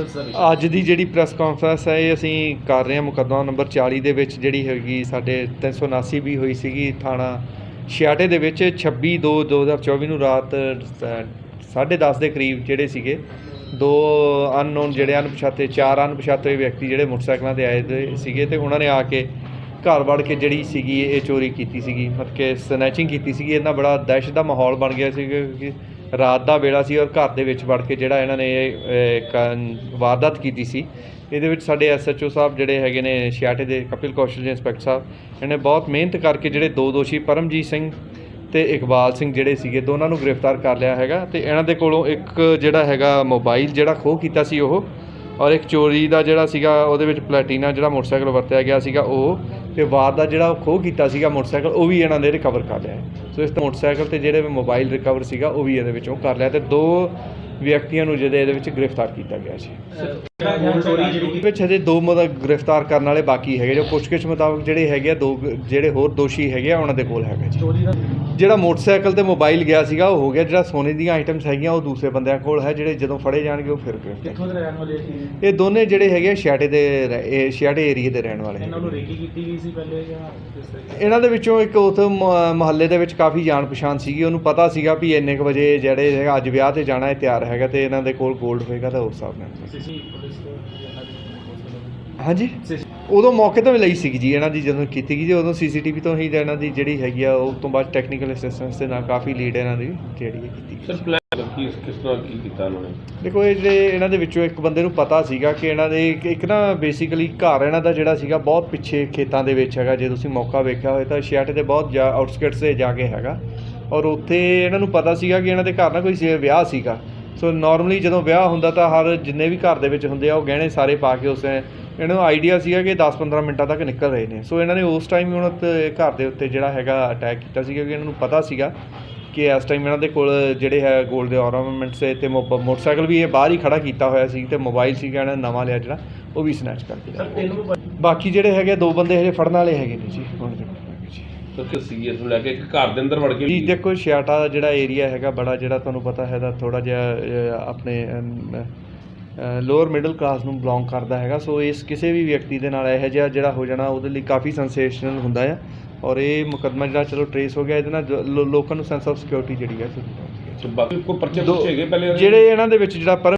Conference ਦਾ ਵਿਸ਼ਾ। ਅੱਜ ਦੀ ਜਿਹੜੀ ਪ੍ਰੈਸ ਕਾਨਫਰੰਸ ਹੈ, ਇਹ ਅਸੀਂ ਕਰ ਰਹੇ ਹਾਂ ਮੁਕੱਦਮਾ ਨੰਬਰ 40 ਦੇ ਵਿੱਚ, ਜਿਹੜੀ ਹੈਗੀ ਸਾਡੇ 379 ਵੀ ਹੋਈ ਸੀਗੀ ਥਾਣਾ ਛਿਆਟੇ ਦੇ ਵਿੱਚ 26 2 2024 ਨੂੰ ਰਾਤ 10:30 ਦੇ ਕਰੀਬ ਜਿਹੜੇ ਸੀਗੇ, ਦੋ ਅਨਨੋਨ ਜਿਹੜੇ ਅਣਪਛਾਤੇ, ਚਾਰ ਅਣਪਛਾਤੇ ਵਿਅਕਤੀ ਜਿਹੜੇ ਮੋਟਰਸਾਈਕਲਾਂ ਤੇ ਆਏ ਦੇ ਸੀਗੇ ਤੇ ਉਹਨਾਂ ਨੇ ਆ ਕੇ ਘਰ ਵੜ ਕੇ ਜਿਹੜੀ ਸੀਗੀ ਇਹ ਚੋਰੀ ਕੀਤੀ ਸੀਗੀ, ਮਤਲਬ ਕਿ ਸਨੈਚਿੰਗ ਕੀਤੀ ਸੀਗੀ ਇਹਨਾਂ ਬੜਾ ਦਹਿਸ਼ਤ ਦਾ ਮਾਹੌਲ ਬਣ ਗਿਆ ਸੀ ਕਿਉਂਕਿ ਰਾਤ ਦਾ ਵੇਲਾ ਸੀ ਔਰ ਘਰ ਦੇ ਵਿੱਚ ਵੜ ਕੇ ਜਿਹੜਾ ਇਹਨਾਂ ਨੇ ਇਹ, ਕ- ਵਾਰਦਾਤ ਕੀਤੀ ਸੀ। ਇਹਦੇ ਵਿੱਚ ਸਾਡੇ ਐਸਐਚਓ ਸਾਹਿਬ ਜਿਹੜੇ ਹੈਗੇ ਨੇ ਛਿਆਟੇ ਦੇ ਕਪਿਲ ਕੌਸ਼ਲ ਜੀ ਇੰਸਪੈਕਟਰ ਸਾਹਿਬ ਇਹਨੇ ਬਹੁਤ ਮਿਹਨਤ ਕਰਕੇ ਜਿਹੜੇ ਦੋ ਦੋਸ਼ੀ ਪਰਮਜੀਤ ਸਿੰਘ ਤੇ ਇਕਬਾਲ ਸਿੰਘ ਜਿਹੜੇ ਸੀਗੇ ਦੋਨਾਂ ਨੂੰ ਗ੍ਰਿਫਤਾਰ ਕਰ ਲਿਆ ਹੈਗਾ ਤੇ ਇਹਨਾਂ ਦੇ ਕੋਲੋਂ ਇੱਕ ਜਿਹੜਾ ਹੈਗਾ ਮੋਬਾਈਲ ਜਿਹੜਾ ਖੋਹ ਕੀਤਾ ਸੀ ਉਹ ਔਰ ਇੱਕ ਚੋਰੀ ਦਾ ਜਿਹੜਾ ਸੀਗਾ ਉਹਦੇ ਵਿੱਚ ਪਲੈਟੀਨਾ ਜਿਹੜਾ ਮੋਟਰਸਾਈਕਲ ਵਰਤਿਆ ਗਿਆ ਸੀਗਾ ਉਹ ਤੇ ਵਾਰ ਦਾ ਜਿਹੜਾ ਖੋਹ ਕੀਤਾ ਸੀਗਾ ਮੋਟਰਸਾਈਕਲ, ਉਹ ਵੀ ਇਹਨਾਂ ਨੇ ਰਿਕਵਰ ਕਰ ਲਿਆ ਸੋ ਇਸ ਤੋਂ ਮੋਟਰਸਾਈਕਲ ਤੇ ਜਿਹੜੇ ਮੋਬਾਈਲ ਰਿਕਵਰ ਸੀਗਾ, ਉਹ ਵੀ ਇਹਦੇ ਵਿੱਚੋਂ ਕਰ ਲਿਆ ਤੇ ਦੋ ਵਿਅਕਤੀਆਂ ਨੂੰ ਜਿਹਦੇ ਇਹਦੇ ਵਿੱਚ ਗ੍ਰਿਫਤਾਰ ਕੀਤਾ ਗਿਆ ਸੀ। ਇਹਦੇ ਵਿੱਚ ਹਜੇ ਦੋ ਮਤਲਬ ਗ੍ਰਿਫਤਾਰ ਕਰਨ ਵਾਲੇ ਬਾਕੀ ਹੈਗੇ ਜੋ ਪੁੱਛਗਿੱਛ ਮੁਤਾਬਕ ਜਿਹੜੇ ਹੈਗੇ ਆ ਦੋ ਜਿਹੜੇ ਹੋਰ ਦੋਸ਼ੀ ਹੈਗੇ ਆ ਉਹਨਾਂ ਦੇ ਕੋਲ ਹੈਗਾ ਜੀ। ਜਿਹੜਾ ਮੋਟਰਸਾਈਕਲ ਤੇ ਮੋਬਾਈਲ ਗਿਆ ਸੀਗਾ ਉਹ ਹੋ ਗਿਆ। ਜਿਹੜਾ ਸੋਨੇ ਦੀਆਂ ਆਈਟਮਸ ਹੈਗੀਆਂ ਉਹ ਦੂਸਰੇ ਬੰਦਿਆਂ ਕੋਲ ਹੈ। ਜਿਹੜੇ ਜਦੋਂ ਫੜੇ ਜਾਣਗੇ ਉਹ ਫਿਰ ਗ੍ਰਿਫਤਾਰ। ਕਿੱਥੋਂ ਦੇ ਰਹਿਣ ਵਾਲੇ ਸੀ? ਇਹ ਦੋਨੇ ਜਿਹੜੇ ਹੈਗੇ ਆ ਛਿਆਟੇ ਦੇ ਇਹ ਛਿਆਟੇ ਏਰੀਏ ਦੇ ਰਹਿਣ ਵਾਲੇ। ਇਹਨਾਂ ਨੂੰ ਰੇਕੀ ਕੀਤੀ ਗਈ ਸੀ ਪਹਿਲੇ ਜਾਂ ਇਹਨਾਂ ਦੇ ਵਿੱਚੋਂ ਇੱਕ ਉਥੇ ਮਹੱਲੇ ਦੇ ਵਿੱਚ ਕਾਫੀ ਜਾਣ ਪਛਾਣ ਸੀਗੀ। ਉਹਨੂੰ ਪਤਾ ਸੀਗਾ ਵੀ ਇੰਨੇ ਕੁ ਵਜੇ ਜਿਹੜੇ ਅੱਜ ਵਿਆਹ ਤੇ ਜਾਣਾ ਹੈ ਤਿਆਰ ਹੈਗਾ ਤੇ ਇਹਨਾਂ ਦੇ ਕੋਲ 골ਡ ਹੋਏਗਾ ਤਾਂ ਉਸ ਹਿਸਾਬ ਨਾਲ। ਸੀਸੀ ਪੁਲਿਸ ਤੋਂ ਇਹਨਾਂ ਦੀ ਹਾਂਜੀ? ਉਦੋਂ ਮੌਕੇ ਤੋਂ ਵੀ ਲਈ ਸੀਗੀ ਜੀ ਇਹਨਾਂ ਦੀ ਜਦੋਂ ਕੀਤੀ ਗਈ ਜੀ ਉਦੋਂ ਸੀਸੀਟੀਵੀ ਤੋਂ ਹੀ ਇਹਨਾਂ ਦੀ ਜਿਹੜੀ ਹੈਗੀ ਆ ਉਸ ਤੋਂ ਬਾਅਦ ਟੈਕਨੀਕਲ ਅਸਿਸਟੈਂਸ ਦੇ ਨਾਲ ਕਾਫੀ ਲੀਡ ਇਹਨਾਂ ਦੀ ਜਿਹੜੀ ਇਹ ਕੀਤੀ ਸਰ ਪਲਾਨ ਕੀ ਕਿਸ ਤਰ੍ਹਾਂ ਕੀ ਕੀਤਾ ਉਹਨਾਂ ਨੇ? ਦੇਖੋ ਇਹ ਜਿਹੜੇ ਇਹਨਾਂ ਦੇ ਵਿੱਚੋਂ ਇੱਕ ਬੰਦੇ ਨੂੰ ਪਤਾ ਸੀਗਾ ਕਿ ਇਹਨਾਂ ਦੇ ਇੱਕ- ਨਾ ਬੇਸਿਕਲੀ ਘਰ ਇਹਨਾਂ ਦਾ ਜਿਹੜਾ ਸੀਗਾ ਬਹੁਤ ਪਿੱਛੇ ਖੇਤਾਂ ਦੇ ਵਿੱਚ ਹੈਗਾ। ਜੇ ਤੁਸੀਂ ਮੌਕਾ ਵੇਖਿਆ ਹੋਵੇ ਤਾਂ ਛਿਆਟੇ ਦੇ ਬਹੁਤ ਜਾ ਆਊਟਸਕਰਟਸ ਤੇ ਜਾ ਕੇ ਹੈਗਾ। ਔਰ ਉੱਥੇ ਇਹਨਾਂ ਨੂੰ ਪਤਾ ਸੀਗਾ ਕਿ ਇਹਨਾਂ ਦੇ ਘਰ ਨਾ ਕੋਈ ਵਿਆਹ ਸੀਗਾ। ਸੋ ਨਾਰਮਲੀ ਜਦੋਂ ਵਿਆਹ ਹੁੰਦਾ ਤਾਂ ਹਰ ਜਿੰਨੇ ਵੀ ਘਰ ਦੇ ਵਿੱਚ ਹੁੰਦੇ ਆ ਉਹ ਗਹਿਣੇ ਸਾਰੇ ਪਾ ਕੇ ਉਸ ਇਹਨਾਂ ਨੂੰ ਆਈਡੀਆ ਸੀਗਾ ਕਿ 10-15 ਮਿੰਟਾਂ ਤੱਕ ਨਿਕਲ ਰਹੇ ਨੇ। ਸੋ ਇਹਨਾਂ ਨੇ ਉਸ ਟਾਈਮ ਹੀ ਉਹਨਾਂ ਤੇ ਘਰ ਦੇ ਉੱਤੇ ਜਿਹੜਾ ਹੈਗਾ ਅਟੈਕ ਕੀਤਾ ਸੀਗਾ ਕਿ ਇਹਨਾਂ ਨੂੰ ਪਤਾ ਸੀਗਾ ਕਿ ਇਸ ਟਾਈਮ ਇਹਨਾਂ ਦੇ ਕੋਲ ਜਿਹੜੇ ਹੈ 골ਡ ਦੇ ਆਰਨਾਮੈਂਟਸ ਤੇ ਮੋਟਰਸਾਈਕਲ ਵੀ ਇਹ ਬਾਹਰ ਹੀ ਖੜਾ ਕੀਤਾ ਹੋਇਆ ਸੀ ਤੇ ਮੋਬਾਈਲ ਸੀਗਾ ਇਹਨਾਂ ਨੇ ਨਵਾਂ ਲਿਆ ਜਿਹੜਾ ਉਹ ਵੀ ਸਨੈਚ ਕਰਕੇ ਬਾਕੀ ਜਿਹੜੇ ਹੈਗੇ ਦੋ ਬੰਦੇ ਹਜੇ ਫੜਨ ਵਾਲੇ ਹੈਗੇ ਨੇ ਜੀ ਹੁਣ। ਜੀ ਸਰ ਕਿਸ ਸੀਰੀਅਸ ਨੂੰ ਲੈ ਕੇ ਇੱਕ ਘਰ ਦੇ ਅੰਦਰ ਵੜ ਕੇ ਜੀ ਦੇਖੋ ਛਿਆਟਾ ਦਾ ਜਿਹੜਾ ਏਰੀਆ ਹੈਗਾ ਬੜਾ ਜਿਹੜਾ ਤੁਹਾਨੂੰ ਪਤਾ ਹੈ ਦਾ ਥੋੜਾ ਜਿਹਾ ਅਹ, ਆਪਣੇ ਲੋਅਰ ਮਿਡਲ ਕਲਾਸ ਨੂੰ ਬਿਲੋਂਗ ਕਰਦਾ ਹੈਗਾ। ਸੋ ਇਸ ਕਿਸੇ ਵੀ ਵਿਅਕਤੀ ਦੇ ਨਾਲ ਇਹੋ ਜਿਹਾ ਜਿਹੜਾ ਹੋ ਜਾਣਾ ਉਹਦੇ ਲਈ ਕਾਫੀ ਸੈਂਸੇਸ਼ਨਲ ਹੁੰਦਾ ਆ। ਔਰ ਇਹ ਮੁਕੱਦਮਾ ਜਿਹੜਾ ਚਲੋ ਟਰੇਸ ਹੋ ਗਿਆ ਇਹਦੇ ਨਾਲ ਜੋ- ਲੋ- ਲੋਕਾਂ ਨੂੰ ਸੈਂਸ ਆਫ ਸਿਕਿਉਰਿਟੀ ਜਿਹੜੀ ਹੈ ਹੈ ਬਾਕੀ ਕੋਈ ਪਰਚੇ ਦੋ- ਪੁੱਛੇ ਗਏ ਪਹਿਲੇ ਜਿਹੜੇ ਇਹਨਾਂ ਦੇ ਵਿੱਚ ਜਿਹੜਾ ਪਰ